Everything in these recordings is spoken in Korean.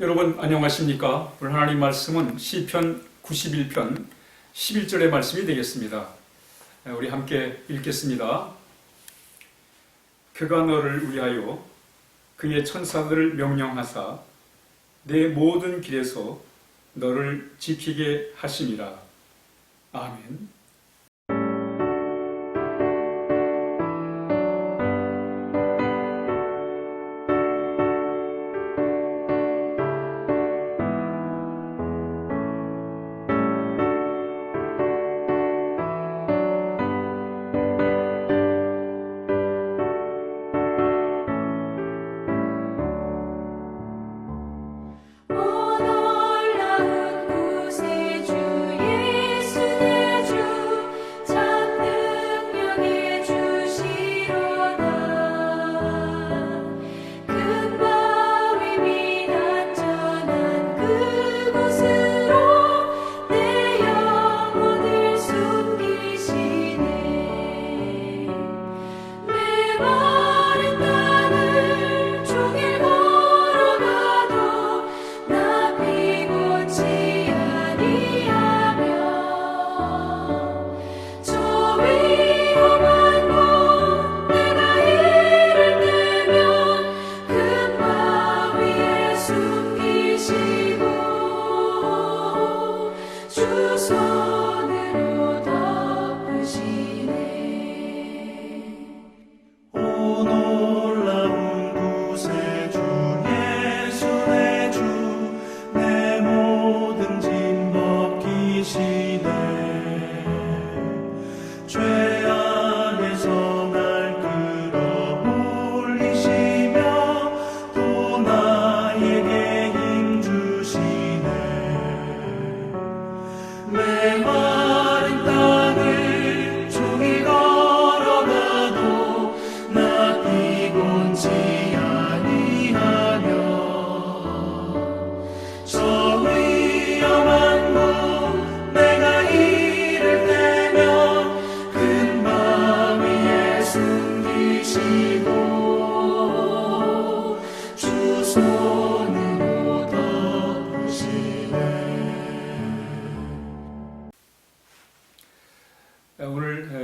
여러분 안녕하십니까? 오늘 하나님 말씀은 시편 91편 11절의 말씀이 되겠습니다. 우리 함께 읽겠습니다. 그가 너를 위하여 그의 천사들을 명령하사 내 모든 길에서 너를 지키게 하심이라. 아멘.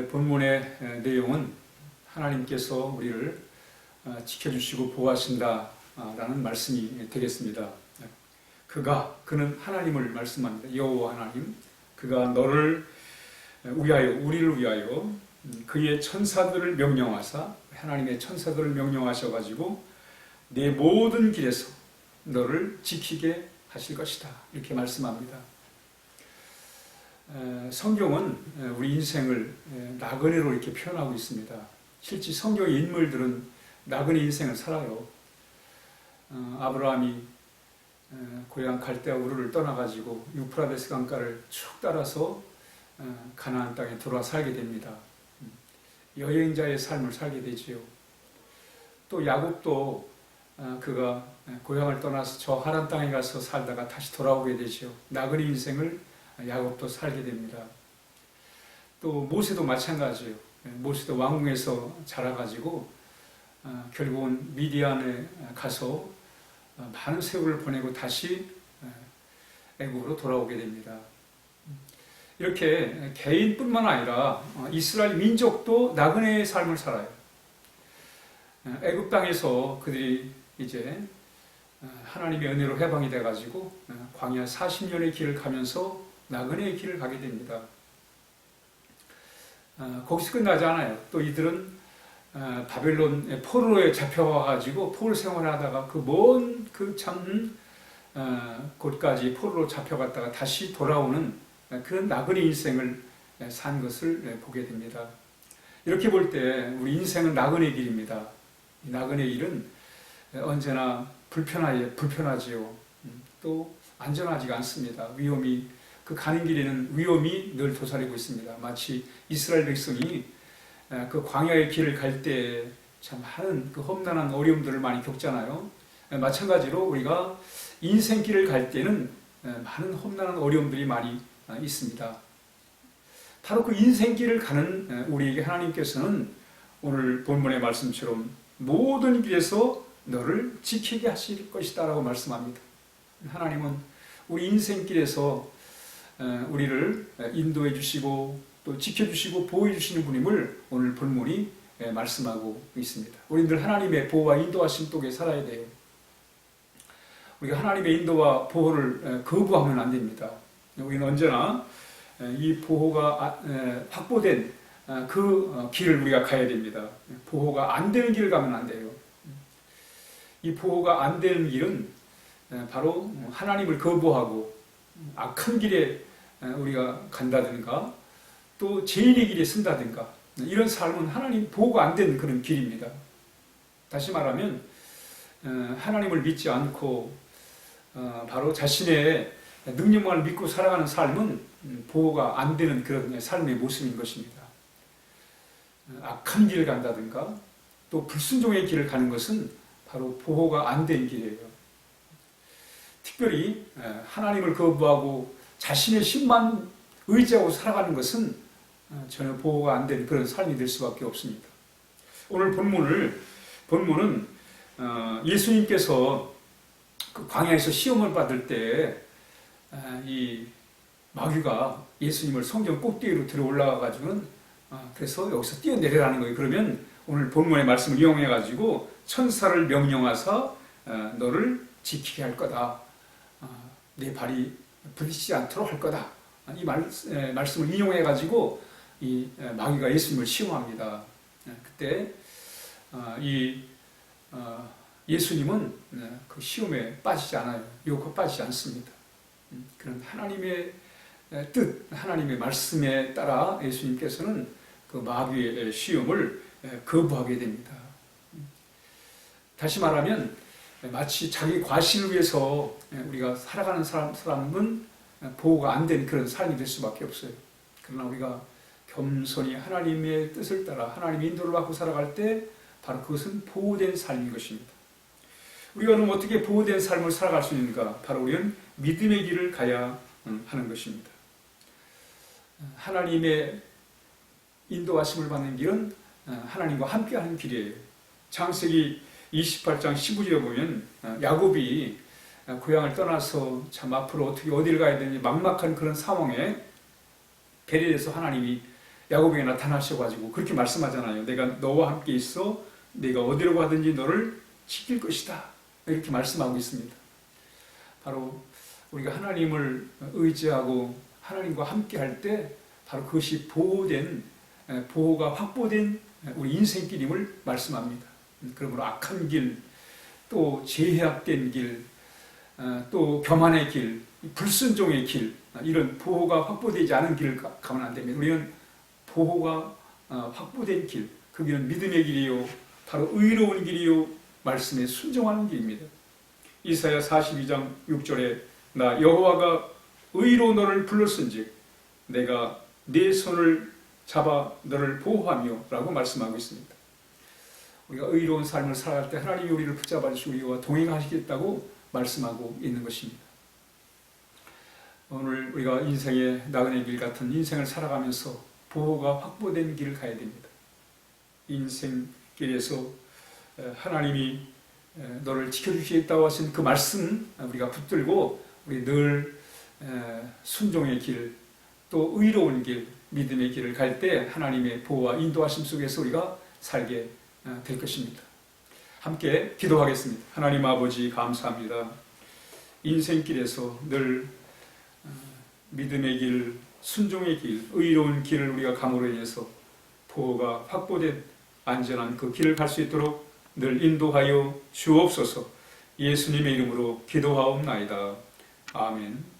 본문의 내용은 하나님께서 우리를 어, 지켜주시고 보호하신다라는 말씀이 되겠습니다. 그가 그는 하나님을 말씀합니다. 여호와 하나님, 그가 너를 위하여 우리를 위하여 음, 그의 천사들을 명령하사 하나님의 천사들을 명령하셔 가지고 내 모든 길에서 너를 지키게 하실 것이다 이렇게 말씀합니다. 에, 성경은 에, 우리 인생을 에, 나그네로 이렇게 표현하고 있습니다. 실제 성경의 인물들은 나그네 인생을 살아요. 어, 아브라함이 에, 고향 갈대아 우르를 떠나가지고 유프라데스 강가를 쭉 따라서 어, 가나안 땅에 들어와 살게 됩니다. 음, 여행자의 삶을 살게 되지요. 또 야곱도 어, 그가 고향을 떠나서 저 하란 땅에 가서 살다가 다시 돌아오게 되지요. 나그네 인생을 야곱도 살게 됩니다. 또 모세도 마찬가지예요. 모세도 왕궁에서 자라가지고 어, 결국은 미디안에 가서 어, 많은 세월을 보내고 다시 어, 애국으로 돌아오게 됩니다. 이렇게 개인뿐만 아니라 어, 이스라엘 민족도 나그네의 삶을 살아요. 어, 애국 땅에서 그들이 이제 어, 하나님의 은혜로 해방이 돼가지고 어, 광야 40년의 길을 가면서 나그네의 길을 가게 됩니다. 어, 거기서 끝나지 않아요. 또 이들은 어, 바벨론 포로에 잡혀와가지고 포로 생활하다가 그 먼 그참 어, 곳까지 포로로 잡혀갔다가 다시 돌아오는 그 나그네 인생을 산 것을 보게 됩니다. 이렇게 볼 때 우리 인생은 나그네 길입니다. 이 나그네 길은 언제나 불편하지요. 음, 또 안전하지가 않습니다. 위험이 그 가는 길에는 위험이 늘 도사리고 있습니다. 마치 이스라엘 백성이 에, 그 광야의 길을 갈 때참 많은 그 험난한 어려움들을 많이 겪잖아요. 에, 마찬가지로 우리가 인생길을 갈 때는 에, 많은 험난한 어려움들이 많이 아, 있습니다. 바로 그 인생길을 가는 에, 우리에게 하나님께서는 오늘 본문의 말씀처럼 모든 길에서 너를 지키게 하실 것이다 라고 말씀합니다. 하나님은 우리 인생길에서 어, 우리를 인도해 주시고 또 지켜주시고 보호해 주시는 분임을 오늘 본문이 예, 말씀하고 있습니다. 우리들 하나님의 보호와 인도하심 속에 살아야 돼요. 우리가 하나님의 인도와 보호를 에, 거부하면 안 됩니다. 우리는 언제나 에, 이 보호가 아- 에, 확보된 아, 그 어, 길을 우리가 가야 됩니다. 보호가 안 되는 길을 가면 안 돼요. 이 보호가 안 되는 길은 에, 바로 하나님을 거부하고 악한 길에 에, 우리가 간다든가 또 죄인의 길에 쓴다든가 이런 삶은 하나님 보호가 안 되는 그런 길입니다. 다시 말하면 어, 하나님을 믿지 않고 어, 바로 자신의 능력만을 믿고 살아가는 삶은 음, 보호가 안 되는 그런 삶의 모습인 것입니다. 어, 악한 길을 간다든가 또 불순종의 길을 가는 것은 바로 보호가 안 된 길이에요. 특별히 어, 하나님을 거부하고 자신의 힘만 의지하고 살아가는 것은 어, 전혀 보호가 안된 그런 삶이 될 수밖에 없습니다. 오늘 본문을 본문은 어, 예수님께서 그 광야에서 시험을 받을 때 이 마귀가 예수님을 성경 꼭대기로 들어 올라가 가지고는 아, 그래서 여기서 뛰어내려라는 거예요. 그러면 오늘 본문의 말씀을 이용해 가지고 천사를 명령하사 어, 너를 지키게 할 거다. 아, 내 발이 부딪히지 않도록 할 거다. 아, 이 말, 에, 말씀을 인용해 가지고 이 에, 마귀가 예수님을 시험합니다. 에, 그때 아, 이 어, 예수님은 네, 그 시험에 빠지지 않아요. 유혹에 빠지지 않습니다. 음, 그런 하나님의 에, 뜻, 하나님의 말씀에 따라 예수님께서는 그 마귀의 시험을 에, 거부하게 됩니다. 음, 다시 말하면 에, 마치 자기 과실을 위해서 에, 우리가 살아가는 사람, 사람은 에, 보호가 안 된 그런 삶이 될 수밖에 없어요. 그러나 우리가 겸손히 하나님의 뜻을 따라 하나님의 인도를 받고 살아갈 때 바로 그것은 보호된 삶인 것입니다. 우리가 그럼 어떻게 보호된 삶을 살아갈 수 있는가? 바로 우리는 믿음의 길을 가야 음, 하는 것입니다. 하나님의 인도하심을 받는 길은 어, 하나님과 함께하는 길이에요. 창세기 28장 15절에 보면 어, 야곱이 어, 고향을 떠나서 참 앞으로 어떻게 어디를 가야 되는지 막막한 그런 상황에 베레에서 하나님이 야곱에게 나타나셔가지고 그렇게 말씀하잖아요. 내가 너와 함께 있어 내가 어디로 가든지 너를 지킬 것이다. 이렇게 말씀하고 있습니다. 바로 우리가 하나님을 의지하고 하나님과 함께 할 때 바로 그것이 보호된 에, 보호가 확보된 우리 인생길임을 말씀합니다. 그러므로 악한 길, 또 제약된 길, 어, 또 교만의 길, 불순종의 길 어, 이런 보호가 확보되지 않은 길을 가- 가면 안 됩니다. 우리는 보호가 어, 확보된 길, 그 길은 믿음의 길이요, 바로 의로운 길이요, 말씀에 순종하는 길입니다. 이사야 42장 6절에 나 여호와가 의로 너를 불렀은즉 내가 네 손을 잡아 너를 보호하며 라고 말씀하고 있습니다. 우리가 의로운 삶을 살아갈 때 하나님이 우리를 붙잡아 주시고 우리와 동행하시겠다고 말씀하고 있는 것입니다. 오늘 우리가 인생의 나그네 길 같은 인생을 살아가면서 보호가 확보된 길을 가야 됩니다. 인생길에서 하나님이 너를 지켜주시겠다고 하신 그 말씀 우리가 붙들고 우리 늘 순종의 길, 또 의로운 길, 믿음의 길을 갈 때 하나님의 보호와 인도하심 속에서 우리가 살게 될 것입니다. 함께 기도하겠습니다. 하나님 아버지 감사합니다. 인생길에서 늘 어, 믿음의 길, 순종의 길, 의로운 길을 우리가 감으로 인해서 보호가 확보된 안전한 그 길을 갈 수 있도록 늘 인도하여 주옵소서 예수님의 이름으로 기도하옵나이다. 아멘.